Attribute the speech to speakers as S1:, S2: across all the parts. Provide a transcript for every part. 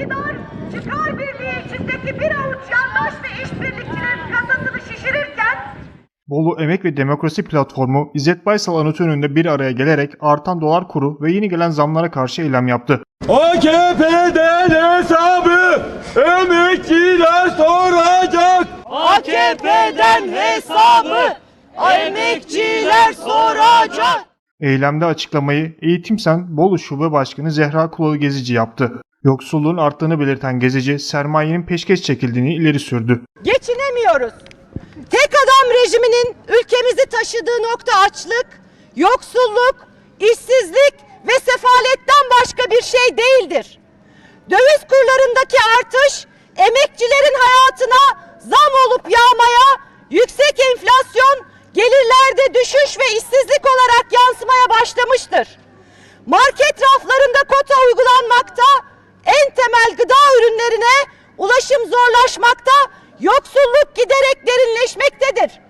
S1: İktidar, çıkar birliği içindeki bir avuç yandaş ve işbirlikçilerin kasasını şişirirken
S2: Bolu Emek ve Demokrasi Platformu İzzet Baysal anıtı önünde bir araya gelerek artan dolar kuru ve yeni gelen zamlara karşı eylem yaptı.
S3: AKP'den hesabı emekçiler soracak.
S4: AKP'den hesabı emekçiler soracak.
S2: Eylemde açıklamayı Eğitim Sen Bolu Şube Başkanı Zehra Kulalı Gezici yaptı. Yoksulluğun arttığını belirten Gezici, sermayenin peşkeş çekildiğini ileri sürdü.
S4: Geçinemiyoruz. Tek adam rejiminin ülkemizi taşıdığı nokta açlık, yoksulluk, işsizlik ve sefaletten başka bir şey değildir. Döviz kurlarındaki artış emekçilerin hayatına zam olup yağmaya, yüksek enflasyon, gelirlerde düşüş ve işsizlik olarak yansımaya başlamıştır. Market raflarında kota uygulanmakta, temel gıda ürünlerine ulaşım zorlaşmakta, yoksulluk giderek derinleşmektedir.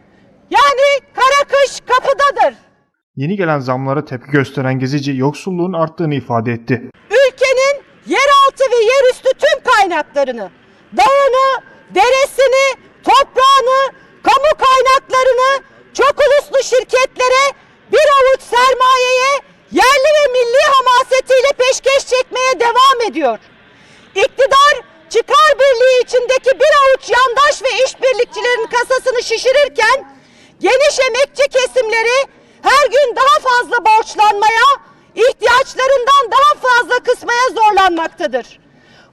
S4: Yani kara kış kapıdadır.
S2: Yeni gelen zamlara tepki gösteren Gezici, yoksulluğun arttığını ifade etti.
S4: ülkenin yeraltı ve yerüstü tüm kaynaklarını, dağını, deresini, toprağını, kamu kaynaklarını çok uluslu şirketlere, bir avuç sermayeye, yerli ve milli hamasetiyle peşkeş çekmeye devam ediyor. Çıkar birliği içindeki bir avuç yandaş ve işbirlikçilerin kasasını şişirirken geniş emekçi kesimleri her gün daha fazla borçlanmaya, ihtiyaçlarından daha fazla kısmaya zorlanmaktadır.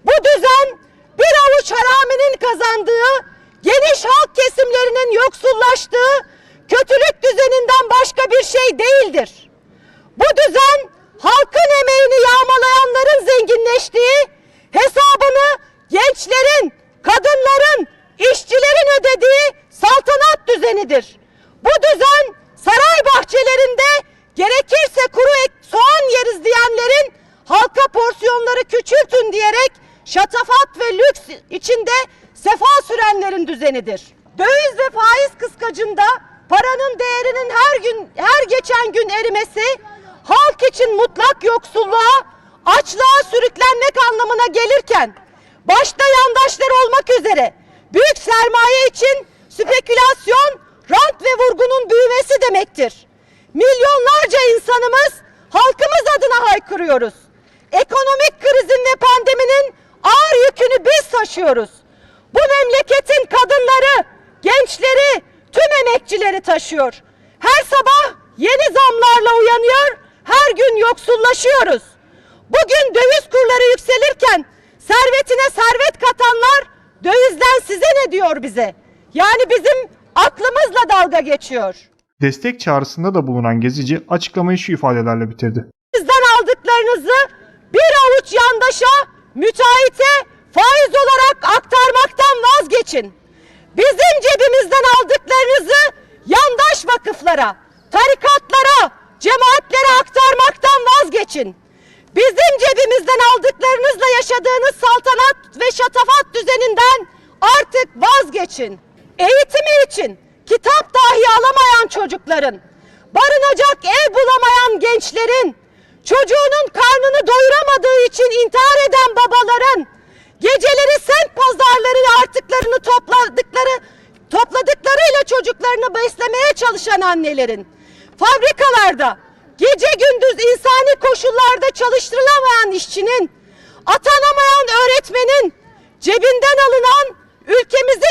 S4: Bu düzen bir avuç haraminin kazandığı, geniş halk kesimlerinin yoksullaştığı kötülük düzeninden başka bir şey değildir. Bu düzen halkın emeğini yağmalayanların zenginleştiği, hesabını gençlerin, kadınların, işçilerin ödediği saltanat düzenidir. Bu düzen saray bahçelerinde gerekirse kuru ek soğan yeriz diyenlerin halka porsiyonları küçültün diyerek şatafat ve lüks içinde sefa sürenlerin düzenidir. Döviz ve faiz kıskacında paranın değerinin her gün her geçen gün erimesi halk için mutlak yoksulluğa, açlığa sürüklenmek anlamına gelirken başta yandaşlar olmak üzere büyük sermaye için spekülasyon, vurgunun büyümesi demektir. Milyonlarca insanımız halkımız adına haykırıyoruz. Ekonomik krizin ve pandeminin ağır yükünü biz taşıyoruz. Bu memleketin kadınları, gençleri, tüm emekçileri taşıyor. Her sabah yeni zamlarla uyanıyor, her gün yoksullaşıyoruz. Bugün döviz kurları yükselirken servetine servet katanlar dövizden size ne diyor bize? Yani bizim aklımızla dalga geçiyor.
S2: Destek çağrısında da bulunan Gezici, açıklamayı şu ifadelerle bitirdi.
S4: Bizden aldıklarınızı bir avuç yandaşa, müteahhite faiz olarak aktarmaktan vazgeçin. Bizim cebimizden aldıklarınızı yandaş vakıflara, tarikatlara, cemaatlere aktarmaktan vazgeçin. Bizim cebimizden aldıklarınızla yaşadığınız saltanat ve şatafat düzeninden artık vazgeçin. Eğitimi için kitap dahi alamayan çocukların, barınacak ev bulamayan gençlerin, çocuğunun karnını doyuramadığı için intihar eden babaların, geceleri semt pazarları artıklarını topladıkları topladıklarıyla çocuklarını beslemeye çalışan annelerin, fabrikalarda gece gündüz insani koşullarda çalıştırılamayan işçinin, atanamayan öğretmenin, cebinden alınan ülkemizin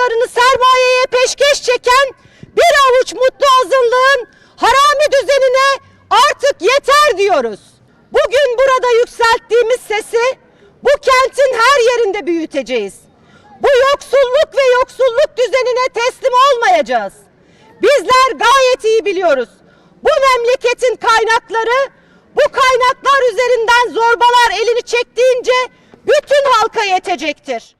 S4: kaynaklarını sermayeye peşkeş çeken bir avuç mutlu azınlığın harami düzenine artık yeter diyoruz. Bugün burada yükselttiğimiz sesi bu kentin her yerinde büyüteceğiz. Bu yoksulluk ve yoksulluk düzenine teslim olmayacağız. Bizler gayet iyi biliyoruz. Bu memleketin kaynakları bu kaynaklar üzerinden zorbalar elini çektiğince bütün halka yetecektir.